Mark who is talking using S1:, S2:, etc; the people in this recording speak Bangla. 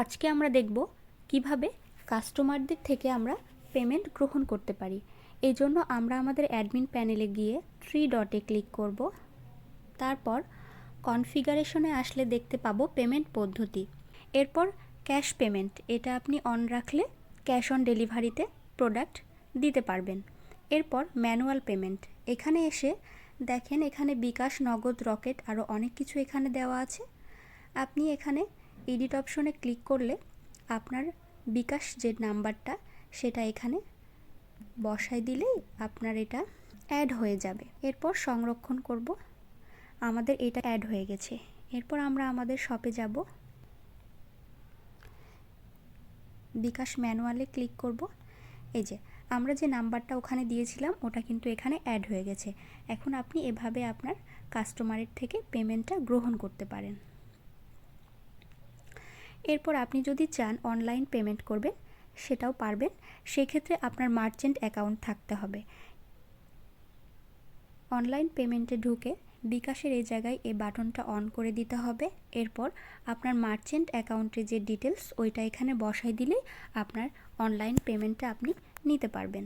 S1: আজকে আমরা দেখব কীভাবে কাস্টমারদের থেকে আমরা পেমেন্ট গ্রহণ করতে পারি। এই জন্য আমরা আমাদের অ্যাডমিন প্যানেলে গিয়ে থ্রি ডটে ক্লিক করব। তারপর কনফিগারেশনে আসলে দেখতে পাবো পেমেন্ট পদ্ধতি। এরপর ক্যাশ পেমেন্ট, এটা আপনি অন রাখলে ক্যাশ অন ডেলিভারিতে প্রোডাক্ট দিতে পারবেন। এরপর ম্যানুয়াল পেমেন্ট, এখানে এসে দেখেন এখানে বিকাশ, নগদ, রকেট আরও অনেক কিছু এখানে দেওয়া আছে। আপনি এখানে এডিট অপশনে ক্লিক করলে আপনার বিকাশ যে নাম্বারটা, সেটা এখানে বসাই দিলেই আপনার এটা অ্যাড হয়ে যাবে। এরপর সংরক্ষণ করব। আমাদের এটা অ্যাড হয়ে গেছে। এরপর আমরা আমাদের শপে যাব। বিকাশ ম্যানুয়ালে ক্লিক করব। এই যে, আমরা যে নাম্বারটা ওখানে দিয়েছিলাম, ওটা কিন্তু এখানে অ্যাড হয়ে গেছে। এখন আপনি এভাবে আপনার কাস্টমারের থেকে পেমেন্টটা গ্রহণ করতে পারেন। এরপর আপনি যদি চান অনলাইন পেমেন্ট করবেন, সেটাও পারবেন। সেক্ষেত্রে আপনার মার্চেন্ট অ্যাকাউন্ট থাকতে হবে। অনলাইন পেমেন্টে ঢুকে বিকাশের এই জায়গায় এই বাটনটা অন করে দিতে হবে। এরপর আপনার মার্চেন্ট অ্যাকাউন্টে যে ডিটেলস ওইটা এখানে বসাই দিলেই আপনার অনলাইন পেমেন্টটা আপনি নিতে পারবেন।